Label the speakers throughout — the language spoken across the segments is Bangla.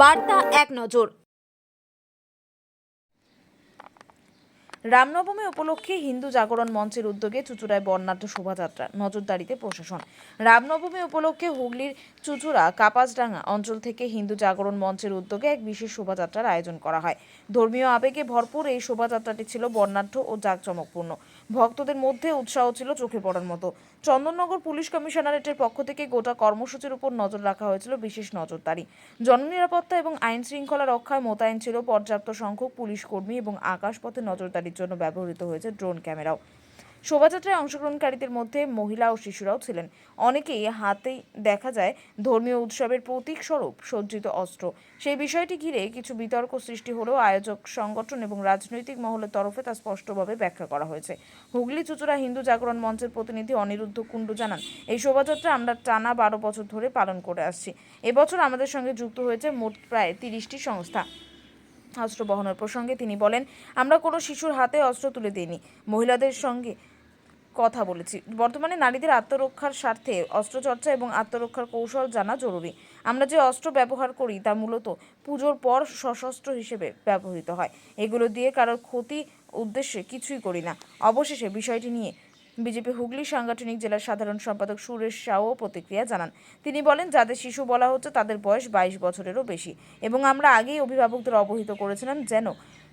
Speaker 1: বার্তা এক নজর। রামনবমী উপলক্ষে হিন্দু জাগরণ মঞ্চের উদ্যোগে চুচুড়ায় বর্ণাঢ্য শোভাযাত্রা, নজরদারিতে প্রশাসন। রামনবমী উপলক্ষে হুগলির চুচুড়া, কাপাসডাঙ্গা অঞ্চল থেকে হিন্দু জাগরণ মঞ্চের উদ্যোগে এক বিশেষ শোভাযাত্রার আয়োজন করা হয়। ধর্মীয় আবেগে ভরপুর এই শোভাযাত্রাটি ছিল বর্ণাঢ্য ও জাঁকজমকপূর্ণ। ভক্তদের মধ্যে উৎসাহ ছিল চোখে পড়ার মতো। চন্দননগর পুলিশ কমিশনারেটের পক্ষ থেকে গোটা কর্মসূচির উপর নজর রাখা হয়েছিল বিশেষ নজরদারি। জননিরাপত্তা এবং আইন শৃঙ্খলা রক্ষায় মোতায়েন ছিল পর্যাপ্ত সংখ্যক পুলিশ কর্মী এবং আকাশপথে নজরদারির জন্য ব্যবহৃত হয়েছে ড্রোন ক্যামেরাও। শোভাযাত্রায় অংশগ্রহণকারীদের মধ্যে মহিলা ও শিশুরাও ছিলেন। অনেকেই হাতে দেখা যায় ধর্মীয় উৎসবের প্রতীক স্বরূপ, সজ্জিত অস্ত্র। সেই বিষয়টি ঘিরে কিছু বিতর্ক সৃষ্টি হলেও আয়োজক সংগঠন এবং রাজনৈতিক মহলের তরফে তা স্পষ্টভাবে ব্যাখ্যা করা হয়েছে। হুগলি চুচুড়া হিন্দু জাগরণ মঞ্চের প্রতিনিধি অনিরুদ্ধ কুণ্ডু জানান, এই শোভাযাত্রা আমরা টানা বারো বছর ধরে পালন করে আসছি। এবছর আমাদের সঙ্গে যুক্ত হয়েছে মোট প্রায় তিরিশটি সংস্থা। অস্ত্র বহনের প্রসঙ্গে তিনি বলেন, আমরা কোনো শিশুর হাতে অস্ত্র তুলে দিইনি। মহিলাদের সঙ্গে কথা বলেছি। বর্তমানে নারীদের আত্মরক্ষার স্বার্থে অস্ত্রচর্চা এবং আত্মরক্ষার কৌশল জানা জরুরি। আমরা যে অস্ত্র ব্যবহার করি তা মূলত পুজোর পর সশস্ত্র হিসেবে ব্যবহৃত হয়। এগুলো দিয়ে কারোর ক্ষতি উদ্দেশ্যে কিছুই করি না। অবশেষে বিষয়টি নিয়ে বিজেপি হুগলি সাংগঠনিক জেলার সাধারণ সম্পাদক সুরেশ শাহও প্রতিক্রিয়া জানান। তিনি বলেন যাদের শিশু বলা হচ্ছে তাদের বয়স বাইশ বছরেরও বেশি এবং আমরা আগেই অভিভাবকদের অবহিত করেছিলাম যেন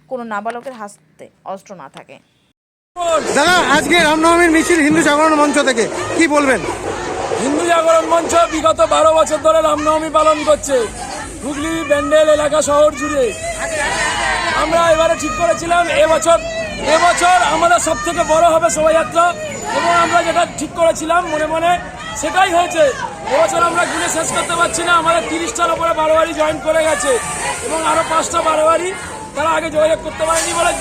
Speaker 1: কোনো নাবালকের হাতে অস্ত্র না থাকে।
Speaker 2: দাদা আজকে রামনবমীর মিছিল হিন্দু জাগরণ মঞ্চ থেকে কি বলবেন?
Speaker 3: হিন্দু জাগরণ মঞ্চ বিগত বারো বছর ধরে রামনবমী পালন করছে। হুগলি ব্যান্ডেল এলাকা শহর জুড়ে। আমরা এবারে ঠিক করেছিলাম এবছর এবছর আমাদের সব থেকে বড় হবে শোভাযাত্রা এবং আমরা যেটা ঠিক করেছিলাম মনে মনে সেটাই হয়েছে। এবছর আমরা গুনে শেষ করতে পারছি না আমাদের তিরিশটার উপরে বারোয়ারি জয়েন করে গেছে এবং আরও পাঁচটা বারোয়ারি তারা আগে যোগাযোগ করতে পারেনি বলে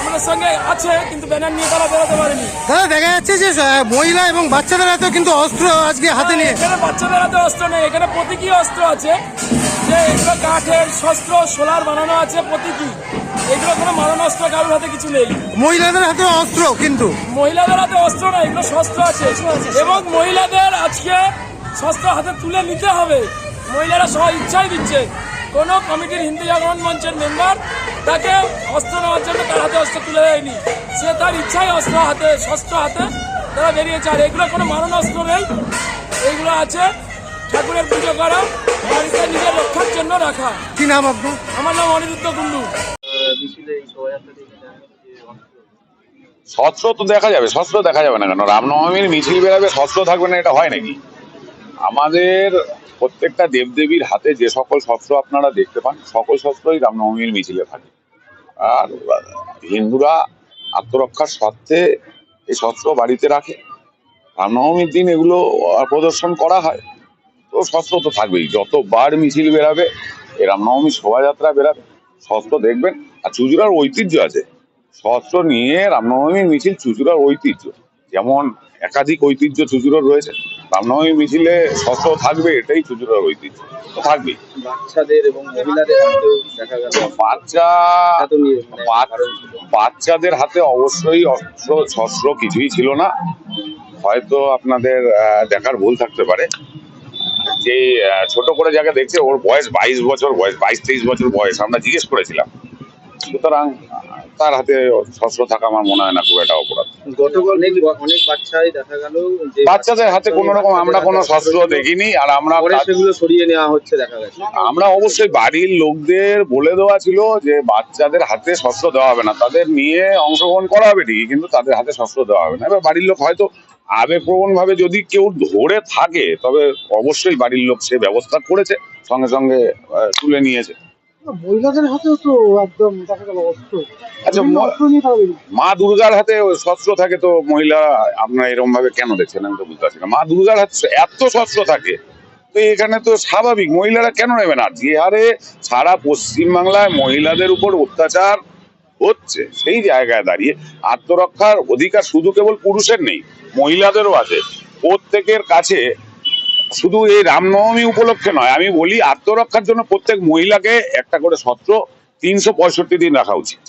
Speaker 3: আমাদের সঙ্গে আছে কিন্তু ব্যানার নিয়ে তারা বেরোতে পারেনি।
Speaker 2: দাদা দেখা যাচ্ছে যে মহিলা এবং বাচ্চাদের হাতে কিন্তু অস্ত্র আজকে হাতে নিয়ে
Speaker 3: এখানে বাচ্চাদের হাতে অস্ত্র নেই এখানে প্রতীকী অস্ত্র আছে। যে এগুলো কাঠের শস্ত্র সোলার বানানো আছে প্রতীকী। এগুলো কোনো মারণাস্ত্র কারোর হাতে কিছু নেই।
Speaker 2: মহিলাদের হাতে অস্ত্র কিন্তু।
Speaker 3: মহিলাদের হাতে অস্ত্র নেই এগুলো শস্ত্র আছে। এবং মহিলাদের আজকে শস্ত্র হাতে তুলে নিতে হবে। মহিলারা সব ইচ্ছাই দিচ্ছে। কোনো কমিটির হিন্দু জাগরণ মঞ্চের মেম্বার তাকে অস্ত্র নেওয়ার জন্য তার হাতে অস্ত্র তুলে দেয়নি। সে তার ইচ্ছায় অস্ত্র হাতে শস্ত্র হাতে তারা বেরিয়েছে। আর এগুলো কোনো মারণাস্ত্র নেই। এগুলো আছে ঠাকুরের পুজো করা বাড়িতে নিজের রক্ষার জন্য রাখা।
Speaker 2: কি নাম আপনার?
Speaker 3: আমার নাম অনিরুদ্ধ কুণ্ডু।
Speaker 4: শস্ত্র তো দেখা যাবে শস্ত্র দেখা যাবে না কেন? রামনবমীর মিছিল বেরাবে শস্ত্র থাকবে না, এটা হয় নাকি? আমাদের প্রত্যেকটা দেবদেবীর হাতে যে সকল শস্ত্র আপনারা দেখতে পান, সকল শস্ত্রই রামনবমীর মিছিলে থাকে। আর হিন্দুরা আত্মরক্ষার স্বার্থে এই শস্ত্র বাড়িতে রাখে। রামনবমীর দিন এগুলো প্রদর্শন করা হয়, তো শস্ত্র তো থাকবেই। যতবার মিছিল বেরাবে, এই রামনবমী শোভাযাত্রা বেরাবে শস্ত্র দেখবেন। আর চুচুড়ার ঐতিহ্য আছে। শস্ত্র নিয়ে রামনবমী মিছিল চুচুড়ার ঐতিহ্য। যেমন একাধিক ঐতিহ্য চুচুড়ার রয়েছে। রামনবমী মিছিলে শস্ত্র থাকবে এটাই চুচুড়ার ঐতিহ্য। তো থাকবেই।
Speaker 5: বাচ্চাদের এবং মহিলাদের দেখা গেল।
Speaker 4: বাচ্চা
Speaker 5: এত নিয়ে মানে।
Speaker 4: বাচ্চাদের হাতে অবশ্যই অস্ত্র শস্ত্র কিছুই ছিল না। হয়তো আপনাদের দেখার ভুল থাকতে পারে। যে ছোট করে যাকে দেখছে ওর বয়স বাইশ বছর বয়স বাইশ তেইশ বছর বয়স। আমরা জিজ্ঞেস করেছিলাম। সুতরাং তার হাতে শস্ত্র থাকা আমার মনে হয় না খুব একটা অপরাধ।
Speaker 5: গতকাল অনেক অনেক বাচ্চাই দেখা গেল
Speaker 4: বাচ্চাদের হাতে কোনো রকম আমরা কোনো শস্ত্র দেখিনি আর আমরা
Speaker 5: সেগুলো সরিয়ে নেওয়া হচ্ছে দেখা গেছে।
Speaker 4: আমরা অবশ্যই বাড়ির লোকদের বলে দেওয়া ছিল যে বাচ্চাদের হাতে শস্ত্র দেওয়া হবে না। তাদের নিয়ে অংশগ্রহণ করা হবে ঠিকই কিন্তু তাদের হাতে শস্ত্র দেওয়া হবে না। এবার বাড়ির লোক হয়তো আবেগপ্রবণ ভাবে যদি কেউ ধরে থাকে তবে অবশ্যই বাড়ির লোক সে ব্যবস্থা করেছে সঙ্গে সঙ্গে তুলে নিয়েছে।
Speaker 2: মহিলাদের হাতেও তো একদম দেখা গেল অস্ত্র।
Speaker 4: আচ্ছা। মা দুর্গার হাতে শস্ত্র থাকে তো মহিলা আপনারা এরকম ভাবে কেন দেখছেন? আমি তো বুঝতে পারছি না। মা দুর্গার হাতে এত শস্ত্র থাকে তো এখানে তো স্বাভাবিক মহিলারা কেন নেবে না? যে হারে সারা পশ্চিমবাংলায় মহিলাদের উপর অত্যাচার হচ্ছে সেই জায়গায় দাঁড়িয়ে আত্মরক্ষার অধিকার শুধু কেবল পুরুষের নেই মহিলাদেরও আছে। প্রত্যেকের কাছে শুধু এই রামনবমী উপলক্ষে নয় আমি বলি আত্মরক্ষার জন্য প্রত্যেক মহিলাকে একটা করে সত্র তিনশো পঁয়ষট্টি দিন রাখা উচিত।